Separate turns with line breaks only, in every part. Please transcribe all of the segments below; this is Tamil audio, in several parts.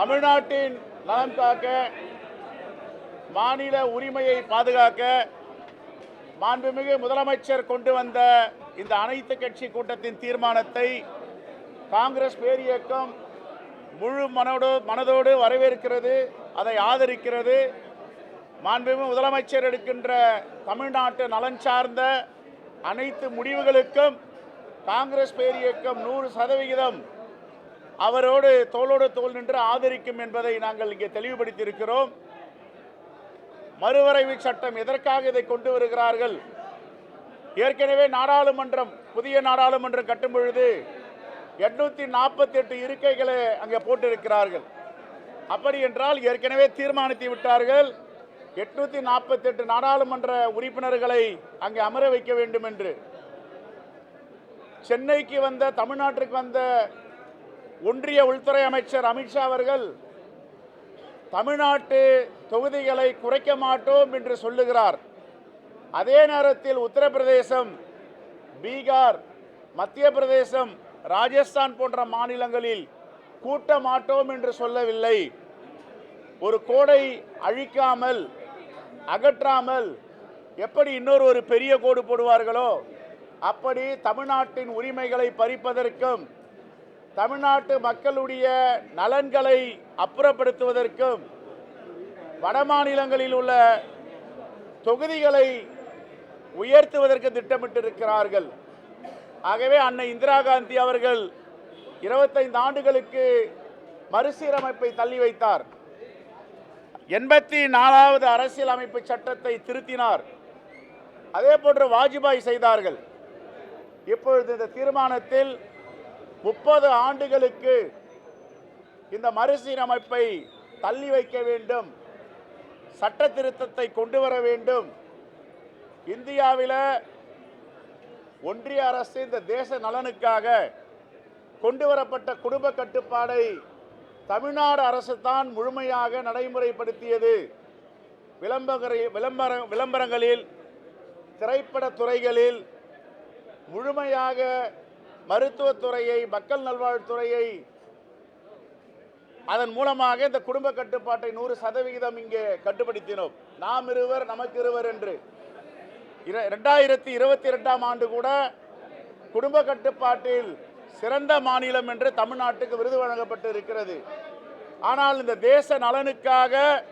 தமிழ்நாட்டின் நலன் காக்க மாநில உரிமையை பாதுகாக்க மாண்புமிகு முதலமைச்சர் கொண்டு வந்த இந்த அனைத்து கட்சி கூட்டத்தின் தீர்மானத்தை காங்கிரஸ் பேரியக்கம் முழு மனோடு மனதோடு வரவேற்கிறது அதை ஆதரிக்கிறது. மாண்புமிகு முதலமைச்சர் எடுக்கின்ற தமிழ்நாட்டு நலன் சார்ந்த அனைத்து முடிவுகளுக்கும் காங்கிரஸ் பேரியக்கம் நூறு சதவிகிதம் அவரோடு தோளோடு தோள் நின்று ஆதரிக்கும் என்பதை நாங்கள் இங்கே தெளிவுபடுத்தியிருக்கிறோம். மறுவரைவு சட்டம் எதற்காக இதை கொண்டு வருகிறார்கள்? ஏற்கனவே நாடாளுமன்றம் புதிய நாடாளுமன்றம் கட்டும் பொழுது எட்நூத்தி நாற்பத்தி எட்டு இருக்கைகளை அங்கே போட்டிருக்கிறார்கள். அப்படி என்றால் ஏற்கனவே தீர்மானித்து விட்டார்கள். எட்நூத்தி நாற்பத்தி எட்டு நாடாளுமன்ற உறுப்பினர்களை அங்கே அமர வைக்க வேண்டும் என்று சென்னைக்கு வந்த தமிழ்நாட்டிற்கு வந்த ஒன்றிய உள்துறை அமைச்சர் அமித்ஷா அவர்கள் தமிழ்நாட்டு தொகுதிகளை குறைக்க மாட்டோம் என்று சொல்லுகிறார். அதே நேரத்தில் உத்தரப்பிரதேசம் பீகார் மத்திய பிரதேசம் ராஜஸ்தான் போன்ற மாநிலங்களில் கூட்ட மாட்டோம் என்று சொல்லவில்லை. ஒரு கோடை அழிக்காமல் அகற்றாமல் எப்படி இன்னொரு ஒரு பெரிய கோடு போடுவார்களோ அப்படி தமிழ்நாட்டின் உரிமைகளை பறிப்பதற்கும் தமிழ்நாட்டு மக்களுடைய நலன்களை அப்புறப்படுத்துவதற்கும் வடமாநிலங்களில் உள்ள தொகுதிகளை உயர்த்துவதற்கு திட்டமிட்டிருக்கிறார்கள். ஆகவே அன்னை இந்திரா காந்தி அவர்கள் இருபத்தைந்து ஆண்டுகளுக்கு மறுசீரமைப்பை தள்ளி வைத்தார். எண்பத்தி நாலாவது அரசியல் அமைப்பு சட்டத்தை திருத்தினார். அதே போன்று வாஜ்பாய் செய்தார்கள். இப்பொழுது இந்த தீர்மானத்தில் முப்பது ஆண்டுகளுக்கு இந்த மறுசீரமைப்பை தள்ளி வைக்க வேண்டும். சட்ட திருத்தத்தை கொண்டு வர வேண்டும். இந்தியாவில் ஒன்றிய அரசு இந்த தேச நலனுக்காக கொண்டு வரப்பட்ட குடும்ப கட்டுப்பாடை தமிழ்நாடு அரசு தான் முழுமையாக நடைமுறைப்படுத்தியது. விளம்பர விளம்பர விளம்பரங்களில் திரைப்பட துறைகளில் முழுமையாக மருத்துவத்துறையை மக்கள் நல்வாழ்வுத்துறையை அதன் மூலமாக இந்த குடும்ப கட்டுப்பாட்டை நூறு சதவிகிதம் இங்கே கட்டுப்படுத்தினோம். நாம் இருவர் நமக்கு இருவர் என்று. இர- இரண்டாயிரத்தி இருபத்தி ரெண்டாம் ஆண்டு கூட குடும்ப கட்டுப்பாட்டில் சிறந்த மாநிலம் என்று தமிழ்நாட்டுக்கு விருது வழங்கப்பட்டு இருக்கிறது ஆனால் இந்த தேச நலனுக்காக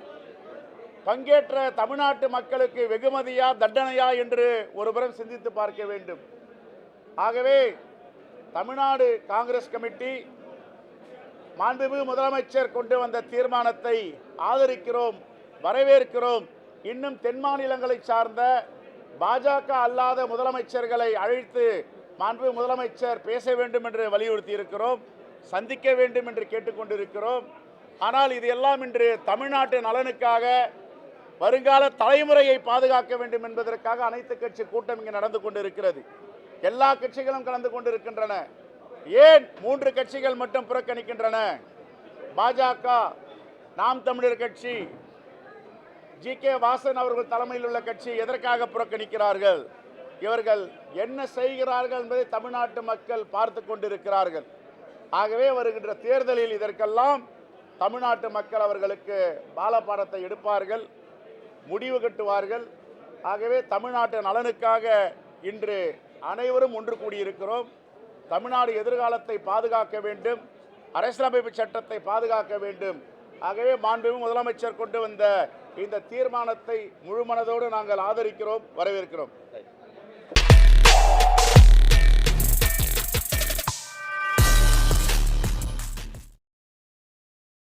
பங்கேற்ற தமிழ்நாட்டு மக்களுக்கு வெகுமதியா தண்டனையா என்று ஒருபுறம் சிந்தித்து பார்க்க வேண்டும். ஆகவே தமிழ்நாடு காங்கிரஸ் கமிட்டி மாண்புமிகு முதலமைச்சர் கொண்டு வந்த தீர்மானத்தை ஆதரிக்கிறோம் வரவேற்கிறோம். இன்னும் தென் மாநிலங்களை சார்ந்த பாஜக அல்லாத முதலமைச்சர்களை அழைத்து மாண்பு முதலமைச்சர் பேச வேண்டும் என்று வலியுறுத்தி இருக்கிறோம் சந்திக்க வேண்டும் என்று கேட்டுக்கொண்டிருக்கிறோம். ஆனால் இது எல்லாம் இன்று தமிழ்நாட்டு நலனுக்காக வருங்கால தலைமுறையை பாதுகாக்க வேண்டும் என்பதற்காக அனைத்து கட்சி கூட்டம் இங்கு நடந்து கொண்டிருக்கிறது. எல்லா கட்சிகளும் கலந்து கொண்டிருக்கின்றன. ஏன் மூன்று கட்சிகள் மட்டும் புறக்கணிக்கின்றன? பாஜக நாம் தமிழர் கட்சி ஜி. கே. வாசன் அவர்கள் தலைமையில் உள்ள கட்சி எதற்காக புறக்கணிக்கிறார்கள்? இவர்கள் என்ன செய்கிறார்கள் என்பதை தமிழ்நாட்டு மக்கள் பார்த்து கொண்டிருக்கிறார்கள். ஆகவே வருகின்ற தேர்தலில் இதற்கெல்லாம் தமிழ்நாட்டு மக்கள் அவர்களுக்கு பாலபாடத்தை எடுப்பார்கள் முடிவு கட்டுவார்கள். ஆகவே தமிழ்நாட்டு நலனுக்காக இன்று அனைவரும் ஒன்று கூடியிருக்கிறோம். தமிழ்நாடு எதிர்காலத்தை பாதுகாக்க வேண்டும். அரசியலமைப்பு சட்டத்தை பாதுகாக்க வேண்டும். ஆகவே மாண்புமிகு முதலமைச்சர் கொண்டு வந்த இந்த தீர்மானத்தை முழுமனதோடு நாங்கள் ஆதரிக்கிறோம் வரவேற்கிறோம்.